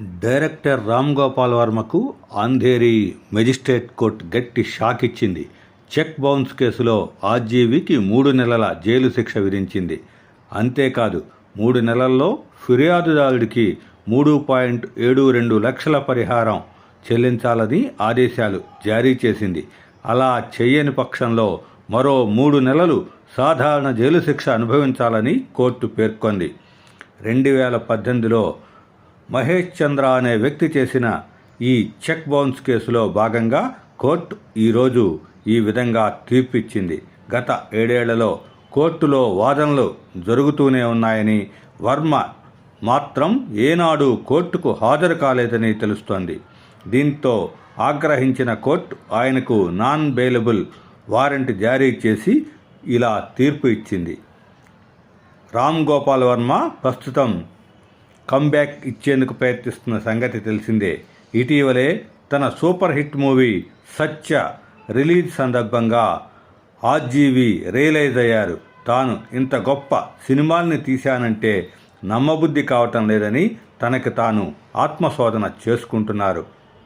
Director Ram Gopal వర్మకు Andheri magistrate court గట్టి shock ఇచ్చింది. చెక్ బౌన్స్ కేసులో ఆర్జీవీకి మూడు నెలల జైలు శిక్ష విధించింది. అంతేకాదు మూడు నెలల్లో ఫిర్యాదుదారుడికి మూడు పాయింట్ ఏడు రెండు లక్షల పరిహారం చెల్లించాలని ఆదేశాలు జారీ చేసింది. అలా చేయని పక్షంలో మరో మూడు నెలలు సాధారణ జైలు శిక్ష అనుభవించాలని కోర్టు పేర్కొంది. రెండు వేల పద్దెనిమిదిలో మహేష్ చంద్ర అనే వ్యక్తి చేసిన ఈ చెక్ బౌన్స్ కేసులో భాగంగా కోర్టు ఈరోజు ఈ విధంగా తీర్పిచ్చింది. గత ఏడేళ్ళలో కోర్టులో వాదనలు జరుగుతూనే ఉన్నాయని వర్మ మాత్రం ఏనాడు కోర్టుకు హాజరు కాలేదని తెలుస్తోంది. దీంతో ఆగ్రహించిన కోర్టు ఆయనకు నాన్ బెయిలబుల్ వారెంట్ జారీ చేసి ఇలా తీర్పు ఇచ్చింది. రామ్ గోపాల్ వర్మ ప్రస్తుతం కమ్బ్యాక్ ఇచ్చేందుకు ప్రయత్నిస్తున్న సంగతి తెలిసిందే. ఇటీవలే తన super hit movie Satya release సందర్భంగా ఆర్జీవి రియలైజ్ అయ్యారు. తాను ఇంత గొప్ప సినిమాల్ని తీశానంటే నమ్మబుద్ధి కావటం లేదని తనకి తాను ఆత్మశోధన చేసుకుంటున్నారు.